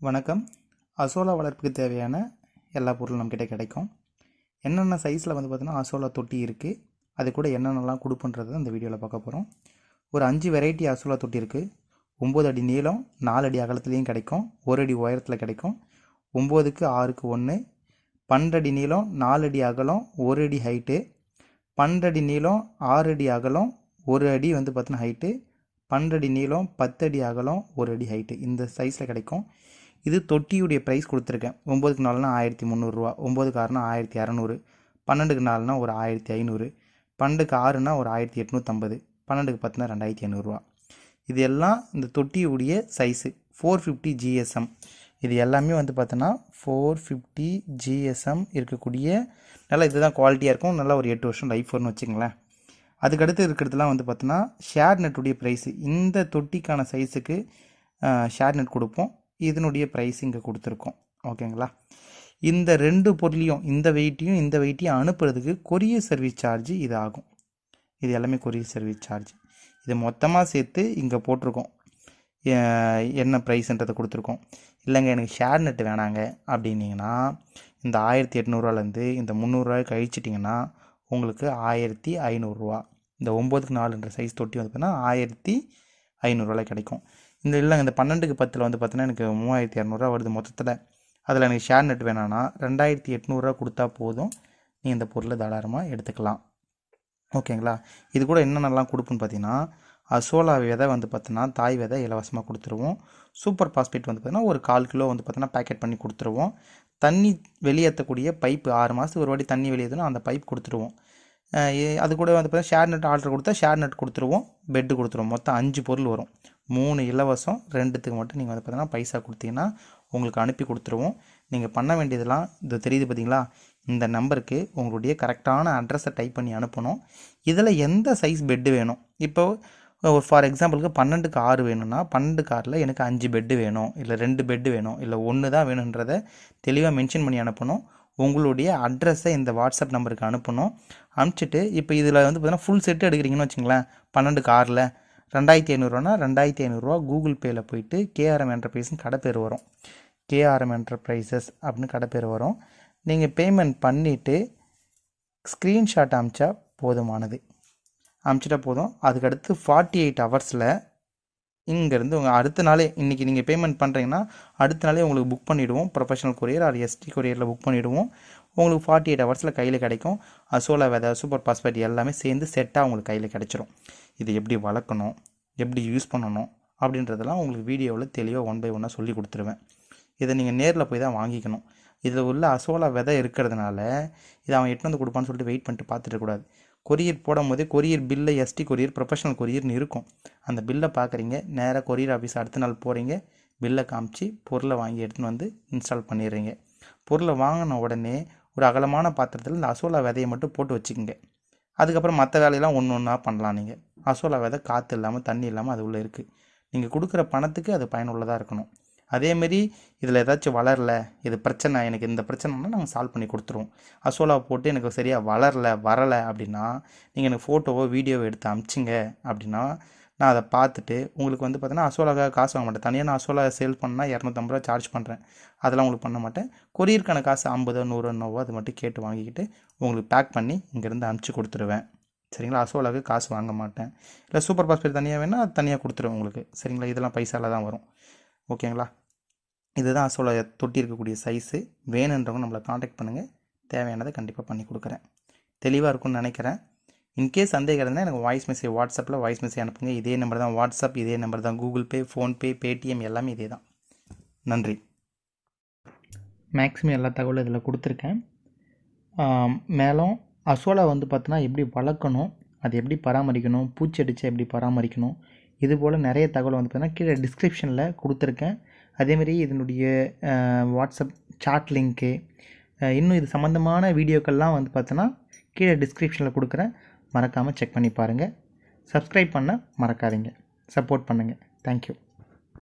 வணக்கம். அசோலா வளர்ப்புக்கு தேவையான எல்லா பொருளும் நம்மக்கிட்ட கிடைக்கும். என்னென்ன சைஸில் வந்து பார்த்தீங்கன்னா அசோலா தொட்டி இருக்குது அது கூட என்னென்னலாம் கொடுப்புன்றது அந்த வீடியோவில் பார்க்க போகிறோம் ஒரு அஞ்சு வெரைட்டி அசோலா தொட்டி இருக்குது ஒம்பது அடி நீளம் நாலு அடி அகலத்துலேயும் கிடைக்கும். ஒரு அடி உயரத்தில் கிடைக்கும். ஒம்போதுக்கு ஆறுக்கு ஒன்று பன்னெண்டு நீளம் நாலு அடி அகலம் ஒரு அடி ஹைட்டு பன்னெண்டு நீளம் ஆறு அடி அகலம் ஒரு அடி வந்து பார்த்தீங்கன்னா ஹைட்டு பன்னெண்டு நீளம் பத்து அடி அகலம் ஒரு அடி ஹைட்டு இந்த சைஸில் கிடைக்கும். இது தொட்டியுடைய ப்ரைஸ் கொடுத்துருக்கேன். ஒம்போதுக்கு நாலுனா ஆயிரத்தி முந்நூறுரூவா ஒம்போதுக்கு ஆறுனா ஆயிரத்தி இரநூறு பன்னெண்டுக்கு நாலுனா ஒரு ஆயிரத்தி ஐநூறு பன்னெண்டுக்கு ஆறுனா ஒரு ஆயிரத்தி எட்நூற்றம்பது பன்னெண்டுக்கு பத்துனா ரெண்டாயிரத்தி ஐநூறுரூவா இது எல்லாம் இந்த தொட்டியுடைய சைஸு ஃபோர் ஃபிஃப்டி ஜிஎஸ்எம் இது எல்லாமே வந்து பார்த்தோன்னா ஃபோர் ஃபிஃப்டி ஜிஎஸ்எம் இருக்கக்கூடிய நல்லா இதுதான் குவாலிட்டியாக இருக்கும். நல்லா ஒரு எட்டு வருஷம் லைஃப் வரும்னு வச்சுங்களேன் அதுக்கடுத்து இருக்கிறதுலாம் வந்து பார்த்தோன்னா ஷேர் நெட்டுடைய ப்ரைஸு இந்த தொட்டிக்கான சைஸுக்கு ஷேர் நெட் கொடுப்போம். இதனுடைய ப்ரைஸ் இங்கே கொடுத்துருக்கோம். ஓகேங்களா? இந்த ரெண்டு பொருளையும் இந்த வெயிட்டையும் இந்த வெயிட்டையும் அனுப்புறதுக்கு கொரியர் சர்வீஸ் சார்ஜ் இது ஆகும் இது எல்லாமே கொரியர் சர்வீஸ் சார்ஜ் இது மொத்தமாக சேர்த்து இங்கே போட்டிருக்கோம். என்ன ப்ரைஸ்ன்றதை கொடுத்துருக்கோம். இல்லைங்க எனக்கு ஷேர் நெட் வேணாங்க. அப்படின்னீங்கன்னா இந்த ஆயிரத்தி எட்நூறுவாலேருந்து இந்த முந்நூறுரூவா கழிச்சிட்டிங்கன்னா உங்களுக்கு ஆயிரத்தி ஐநூறுரூவா இந்த ஒம்போதுக்கு நாலுன்ற சைஸ் தொட்டி வந்து பார்த்தீங்கன்னா ஆயிரத்தி ஐநூறுரூவாய் கிடைக்கும். இந்த இல்லைங்க இந்த பன்னெண்டுக்கு பத்தில் வந்து பார்த்தீங்கன்னா எனக்கு மூவாயிரத்தி இரநூறுவா வருது மொத்தத்தில். அதில் எனக்கு ஷேர் நெட் வேணான்னா ரெண்டாயிரத்தி எட்நூறுரூவா கொடுத்தா போதும். நீ இந்த பொருளை தாராளமாக எடுத்துக்கலாம். ஓகேங்களா? இது கூட என்னென்னலாம் கொடுப்புன்னு பார்த்தீங்கன்னா அசோலா விதை வந்து பார்த்தீங்கன்னா தாய் விதை இலவசமாக கொடுத்துருவோம். சூப்பர் பாஸ்பேட் வந்து பார்த்தீங்கன்னா ஒரு கால் கிலோ வந்து பார்த்தீங்கன்னா பேக்கெட் பண்ணி கொடுத்துருவோம். தண்ணி வெளியேற்றக்கூடிய பைப்பு ஆறு மாதத்துக்கு ஒரு வாட்டி தண்ணி வெளியேற்றணும் அந்த பைப் கொடுத்துருவோம். அது கூட வந்து பார்த்தீங்கன்னா ஷேர் நெட் ஆர்டர் கொடுத்தா ஷேர் நெட் கொடுத்துருவோம். பெட்டு கொடுத்துருவோம். மொத்தம் அஞ்சு பொருள் வரும். மூணு இலவசம் ரெண்டுத்துக்கு மட்டும் நீங்கள் வந்து பார்த்தீங்கன்னா பைசா கொடுத்தீங்கன்னா உங்களுக்கு அனுப்பி கொடுத்துருவோம். நீங்கள் பண்ண வேண்டியதெல்லாம் இது தெரியுது பார்த்தீங்களா இந்த நம்பருக்கு உங்களுடைய கரெக்டான அட்ரஸை டைப் பண்ணி அனுப்பணும். இதில் எந்த சைஸ் பெட்டு வேணும்? இப்போ ஒரு ஃபார் எக்ஸாம்பிளுக்கு பன்னெண்டுக்கு ஆறு வேணும்னா பன்னெண்டு காரில் எனக்கு அஞ்சு பெட்டு வேணும் இல்லை ரெண்டு பெட்டு வேணும் இல்லை ஒன்று தான் வேணுன்றதை தெளிவாக மென்ஷன் பண்ணி அனுப்பணும். உங்களுடைய அட்ரஸை இந்த வாட்ஸ்அப் நம்பருக்கு அனுப்பணும். அனுப்பிச்சிட்டு இப்போ இதில் வந்து பார்த்தீங்கன்னா ஃபுல் செட்டு எடுக்கிறீங்கன்னு வச்சுங்களேன் பன்னெண்டுக்கு ஆறில் ரெண்டாயிரத்தி ஐநூறுரூவானா ரெண்டாயிரத்தி ஐநூறுரூவா கூகுள் பேயில் போயிட்டு கேஆர்எம் என்டர்பிரைஸ்னு கடை பேர் வரும். கேஆர்எம் என்டர்பிரைசஸ் அப்படின்னு கடை பேர் வரும். நீங்கள் பேமெண்ட் பண்ணிவிட்டு ஸ்க்ரீன்ஷாட் அமிச்சா போதுமானது. அமிச்சிட்டா போதும். அதுக்கடுத்து ஃபார்ட்டி எயிட் ஹவர்ஸில் இங்கேருந்து உங்கள் அடுத்த நாளே இன்றைக்கி நீங்கள் பேமெண்ட் பண்ணுறீங்கன்னா அடுத்த நாளே உங்களுக்கு புக் பண்ணிவிடுவோம் ப்ரொஃபஷனல் கொரியர் ஆர் எஸ்டி கொரியரில் புக் பண்ணிவிடுவோம் உங்களுக்கு ஃபார்ட்டி எயிட் ஹவர்ஸில் கையில் கிடைக்கும். அசோலா விதை சூப்பர் பாஸ்பேட் எல்லாமே சேர்ந்து செட்டாக உங்களுக்கு கையில் கிடச்சிரும். இது எப்படி வளர்க்கணும்? எப்படி யூஸ் பண்ணணும்? அப்படின்றதெல்லாம் உங்களுக்கு வீடியோவில் தெளிவாக ஒன் பை ஒன்னாக சொல்லி கொடுத்துருவேன். இதை நீங்கள் நேரில் போய் தான் வாங்கிக்கணும். இதில் உள்ள அசோலா விதை இருக்கிறதுனால இதை அவன் எட்டு வந்து கொடுப்பான்னு சொல்லிட்டு வெயிட் பண்ணிட்டு பார்த்துட்டு கொரியர் போடும் போதே கொரியர் பில்லை எஸ்டி கொரியர் ப்ரொஃபஷனல் கொரியர்னு இருக்கும். அந்த பில்லை பார்க்குறீங்க. நேராக கொரியர் ஆஃபீஸ் அடுத்த நாள் போகிறீங்க பில்லை காமிச்சு பொருளை வாங்கி எடுத்துன்னு வந்து இன்ஸ்டால் பண்ணிடுறீங்க. பொருளை வாங்கின உடனே ஒரு அகலமான பாத்திரத்தில் இந்த அசோலா விதையை மட்டும் போட்டு வச்சுக்கோங்க. அதுக்கப்புறம் மற்ற வேலையெல்லாம் ஒன்று ஒன்றா பண்ணலாம் நீங்கள் அசோலா விதை காற்று இல்லாமல் தண்ணி இல்லாமல் அது உள்ளே இருக்குது நீங்கள் கொடுக்குற பணத்துக்கு அது பயனுள்ளதாக இருக்கணும். அதேமாரி இதில் ஏதாச்சும் வளரல இது பிரச்சனை எனக்கு இந்த பிரச்சனைனா நாங்கள் சால்வ் பண்ணி கொடுத்துருவோம். அசோலா போட்டு எனக்கு சரியாக வளரல வரலை அப்படின்னா நீங்கள் எனக்கு ஃபோட்டோவோ வீடியோவோ எடுத்து அமிச்சிங்க அப்படின்னா நான் அதை பார்த்துட்டு உங்களுக்கு வந்து பார்த்தீங்கன்னா அசோலாக்காக காசு வாங்க மாட்டேன். தனியாக நான் அசோலா சேல் பண்ணால் இரநூத்தம்பது ரூபா சார்ஜ் பண்ணுறேன் அதெல்லாம் உங்களுக்கு பண்ண மாட்டேன். கொரியருக்கான காசு ஐம்பதோ நூறு என்னவோ அது மட்டும் கேட்டு வாங்கிக்கிட்டு உங்களுக்கு பேக் பண்ணி இங்கேருந்து அனுப்பிச்சி கொடுத்துருவேன். சரிங்களா? அசோலாவுக்கு காசு வாங்க மாட்டேன். இல்லை சூப்பர் பாஸ்பேட் தனியாக வேணால் அது தனியாக கொடுத்துருவேன் உங்களுக்கு. சரிங்களா? இதெல்லாம் பைசாவில் தான் வரும். ஓகேங்களா? இதுதான் அசோலா தொட்டி இருக்கக்கூடிய சைஸு வேணுன்றவங்க நம்மளை காண்டாக்ட் பண்ணுங்கள் தேவையானதை கண்டிப்பாக பண்ணி கொடுக்குறேன். தெளிவாக இருக்கும்னு நினைக்கிறேன். இன்கேஸ் சந்தேகம் இருந்தால் எனக்கு வாய்ஸ் மெசேஜ் வாட்ஸ்அப்பில் வாய்ஸ் மெசேஜ் அனுப்புங்க. இதே நம்பர் தான் வாட்ஸ்அப் இதே நம்பர் தான் கூகுள் பே ஃபோன்பே பேடிஎம் எல்லாமே இதே தான். நன்றி. மேக்ஸிமம் எல்லா தகவலும் இதில் கொடுத்துருக்கேன். மேலும் அசோலா வந்து பார்த்தோன்னா எப்படி வளர்க்கணும் அது எப்படி பராமரிக்கணும் பூச்சி அடிச்சா எப்படி பராமரிக்கணும் இது போல் நிறைய தகவல் வந்து பார்த்தீங்கன்னா கீழே டிஸ்கிரிப்ஷனில் கொடுத்துருக்கேன். அதேமாரி இதனுடைய வாட்ஸ்அப் சாட் லிங்க்கு இன்னும் இது சம்மந்தமான வீடியோக்கள்லாம் வந்து பார்த்தோன்னா கீழே டிஸ்கிரிப்ஷனில் கொடுக்குறேன். மறக்காமல் செக் பண்ணி பாருங்கள் சப்ஸ்கிரைப் பண்ண மறக்காதீங்க. சப்போர்ட் பண்ணுங்கள் தேங்க்யூ